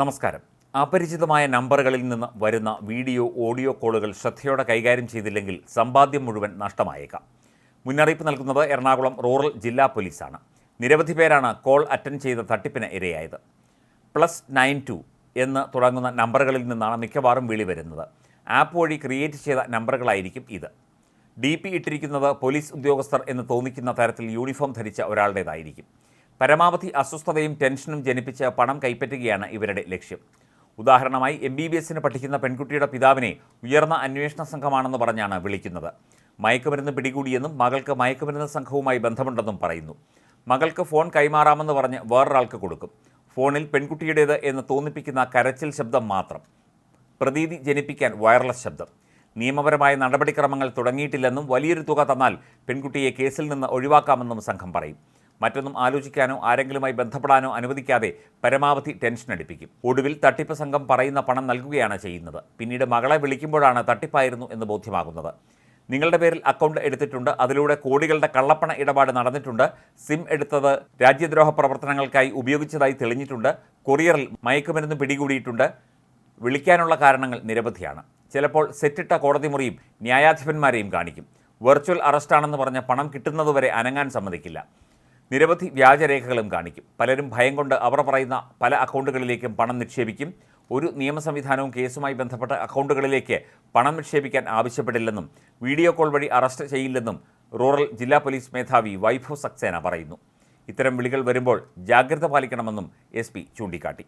നമസ്കാരം. അപരിചിതമായ നമ്പറുകളിൽ നിന്ന് വരുന്ന വീഡിയോ ഓഡിയോ കോളുകൾ ശ്രദ്ധയോടെ കൈകാര്യം ചെയ്തില്ലെങ്കിൽ സമ്പാദ്യം മുഴുവൻ നഷ്ടമായേക്കാം. മുന്നറിയിപ്പ് നൽകുന്നത് എറണാകുളം റൂറൽ ജില്ലാ പോലീസാണ്. നിരവധി പേരാണ് കോൾ അറ്റൻഡ് ചെയ്ത തട്ടിപ്പിന് ഇരയായത്. പ്ലസ് നയൻ ടു എന്ന് തുടങ്ങുന്ന നമ്പറുകളിൽ നിന്നാണ് മിക്കവാറും വിളി വരുന്നത്. ആപ്പ് വഴി ക്രിയേറ്റ് ചെയ്ത നമ്പറുകളായിരിക്കും ഇത്. ഡി പി ഇട്ടിരിക്കുന്നത് പോലീസ് ഉദ്യോഗസ്ഥർ എന്ന് തോന്നിക്കുന്ന തരത്തിൽ യൂണിഫോം ധരിച്ച ഒരാളുടേതായിരിക്കും. പരമാവധി അസ്വസ്ഥതയും ടെൻഷനും ജനിപ്പിച്ച് പണം കൈപ്പറ്റുകയാണ് ഇവരുടെ ലക്ഷ്യം. ഉദാഹരണമായി എം ബി ബി എസിന് പഠിക്കുന്ന പെൺകുട്ടിയുടെ പിതാവിനെ ഉയർന്ന അന്വേഷണ സംഘമാണെന്ന് പറഞ്ഞാണ് വിളിക്കുന്നത്. മയക്കുമരുന്ന് പിടികൂടിയെന്നും മകൾക്ക് മയക്കുമരുന്ന് സംഘവുമായി ബന്ധമുണ്ടെന്നും പറയുന്നു. മകൾക്ക് ഫോൺ കൈമാറാമെന്ന് പറഞ്ഞ് വേറൊരാൾക്ക് കൊടുക്കും. ഫോണിൽ പെൺകുട്ടിയുടേത് എന്ന് തോന്നിപ്പിക്കുന്ന കരച്ചിൽ ശബ്ദം മാത്രം. പ്രതീതി ജനിപ്പിക്കാൻ വയർലെസ് ശബ്ദം. നിയമപരമായ നടപടിക്രമങ്ങൾ തുടങ്ങിയിട്ടില്ലെന്നും വലിയൊരു തുക തന്നാൽ പെൺകുട്ടിയെ കേസിൽ നിന്ന് ഒഴിവാക്കാമെന്നും സംഘം പറയും. മറ്റൊന്നും ആലോചിക്കാനോ ആരെങ്കിലുമായി ബന്ധപ്പെടാനോ അനുവദിക്കാതെ പരമാവധി ടെൻഷൻ അടിപ്പിക്കും. ഒടുവിൽ തട്ടിപ്പ് സംഘം പറയുന്ന പണം നൽകുകയാണ് ചെയ്യുന്നത്. പിന്നീട് മകളെ വിളിക്കുമ്പോഴാണ് തട്ടിപ്പായിരുന്നു എന്ന് ബോധ്യമാകുന്നത്. നിങ്ങളുടെ പേരിൽ അക്കൗണ്ട് എടുത്തിട്ടുണ്ട്. അതിലൂടെ കോടികളുടെ കള്ളപ്പണ ഇടപാട് നടന്നിട്ടുണ്ട്. സിം എടുത്തത് രാജ്യദ്രോഹ പ്രവർത്തനങ്ങൾക്കായി ഉപയോഗിച്ചതായി തെളിഞ്ഞിട്ടുണ്ട്. കൊറിയറിൽ മയക്കുമരുന്ന് പിടികൂടിയിട്ടുണ്ട്. വിളിക്കാനുള്ള കാരണങ്ങൾ നിരവധിയാണ്. ചിലപ്പോൾ സെറ്റിട്ട കോടതി മുറിയും ന്യായാധിപന്മാരെയും കാണിക്കും. വെർച്വൽ അറസ്റ്റാണെന്ന് പറഞ്ഞ് പണം കിട്ടുന്നതുവരെ അനങ്ങാൻ സമ്മതിക്കില്ല. നിരവധി വ്യാജരേഖകളും കാണിക്കും. പലരും ഭയം കൊണ്ട് അവർ പറയുന്ന പല അക്കൗണ്ടുകളിലേക്കും പണം നിക്ഷേപിക്കും. ഒരു നിയമ സംവിധാനവും കേസുമായി ബന്ധപ്പെട്ട അക്കൗണ്ടുകളിലേക്ക് പണം നിക്ഷേപിക്കാൻ ആവശ്യപ്പെടില്ലെന്നും വീഡിയോ കോൾ വഴി അറസ്റ്റ് ചെയ്യില്ലെന്നും റൂറൽ ജില്ലാ പോലീസ് മേധാവി വൈഭവ് സക്സേന പറയുന്നു. ഇത്തരം വിളികൾ വരുമ്പോൾ ജാഗ്രത പാലിക്കണമെന്നും എസ് പി ചൂണ്ടിക്കാട്ടി.